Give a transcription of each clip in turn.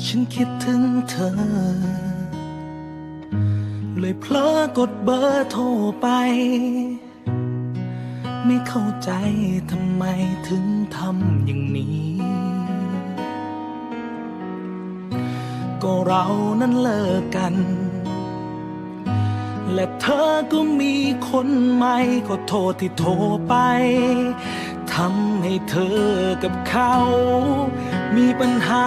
ฉันคิดถึงเธอ เลยเพลอกดเบอร์โทรไป ไม่เข้าใจทำไมถึงทำอย่างนี้ ก็เรานั้นเลิกกัน และเธอก็มีคนใหม่ก็โทษที่โทรไปทำให้เธอกับเขา มีปัญหา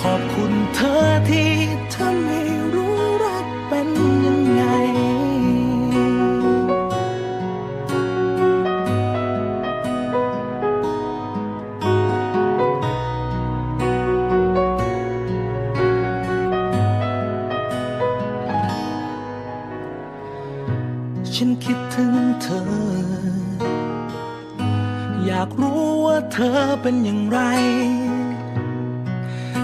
ขอบคุณเธอที่ทำให้รู้รักเป็นยังไง ฉันคิดถึงเธอ อยากรู้ว่าเธอเป็นอย่างไร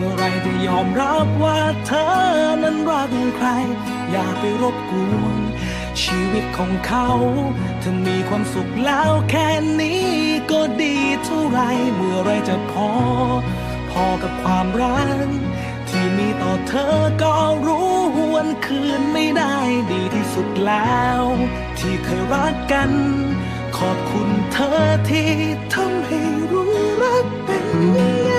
เมื่อไรจะยอมรับว่าเธอนั้นรักใคร อย่าไปรบกวนชีวิตของเขาเธอมีความสุขแล้วแค่นี้ก็ดีเท่าไร เมื่อไรจะพอ พอกับความรักที่มีต่อเธอก็รู้วันคืนไม่ได้ดีที่สุดแล้ว ที่เคยรักกัน ขอบคุณเธอที่ทำให้รู้รักเป็นยังไง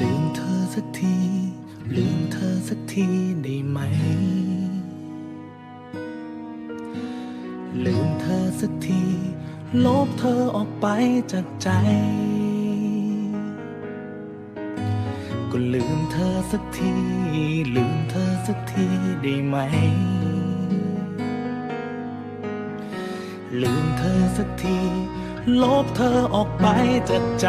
ลืมเธอสักที ลืมเธอสักทีได้ไหม ลืมเธอสักที ลบเธอออกไปจากใจ ก็ลืมเธอสักที ลืมเธอสักทีได้ไหม ลืมเธอสักที ลบเธอออกไปจากใจ